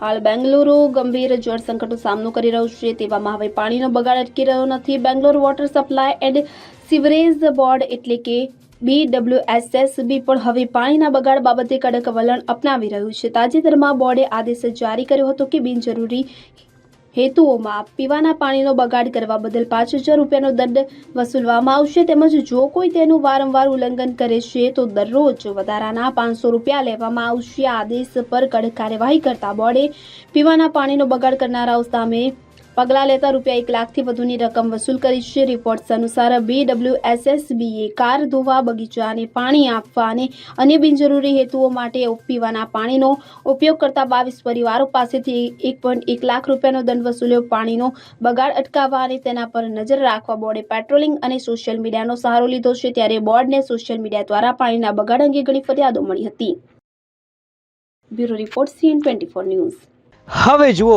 હાલ બેંગલુરુ ગંભીર જળ સંકટનો સામનો કરી રહ્યું છે, તેવામાં હવે પાણીનો બગાડ અટકી રહ્યો નથી. Bangalore water supply and sewerage board એટલે કે બીડબ્લ્યુએસએસબી પણ હવે પાણીના બગાડ બાબતે કડક વલણ અપનાવી રહ્યું છે. તાજેતરમાં બોર્ડે આદેશ જારી કર્યો હતો કે બિનજરૂરી હેતુઓમાં પીવાના પાણીનો બગાડ કરવા બદલ પાંચ હજાર રૂપિયાનો દંડ વસૂલવામાં આવશે તેમજ જો કોઈ તેનું વારંવાર ઉલ્લંઘન કરે છે તો દરરોજ વધારાના પાંચસો રૂપિયા લેવામાં આવશે. આદેશ પર કડક કાર્યવાહી કરતા બોર્ડે પીવાના પાણીનો બગાડ કરનારાઓ સામે પગલાં લેતા રૂપિયા એક લાખથી વધુની રકમ વસૂલ કરી છે. રિપોર્ટ્સ અનુસાર બીડબ્લ્યુએસએસબીએ કાર ધોવા બગીચાને પાણી આપવા અને અન્ય બિનજરૂરી હેતુઓ માટે પીવાના પાણીનો ઉપયોગ કરતા બાવીસ પરિવારો પાસેથી એક પોઈન્ટ એક લાખ રૂપિયાનો દંડ વસૂલ્યો. પાણીનો બગાડ અટકાવવા અને તેના પર નજર રાખવા બોર્ડે પેટ્રોલિંગ અને સોશિયલ મીડિયાનો સહારો લીધો છે. ત્યારે બોર્ડને સોશિયલ મીડિયા દ્વારા પાણીના બગાડ અંગે ઘણી ફરિયાદો મળી હતી. Bureau report CN twenty four news. હવે જુઓ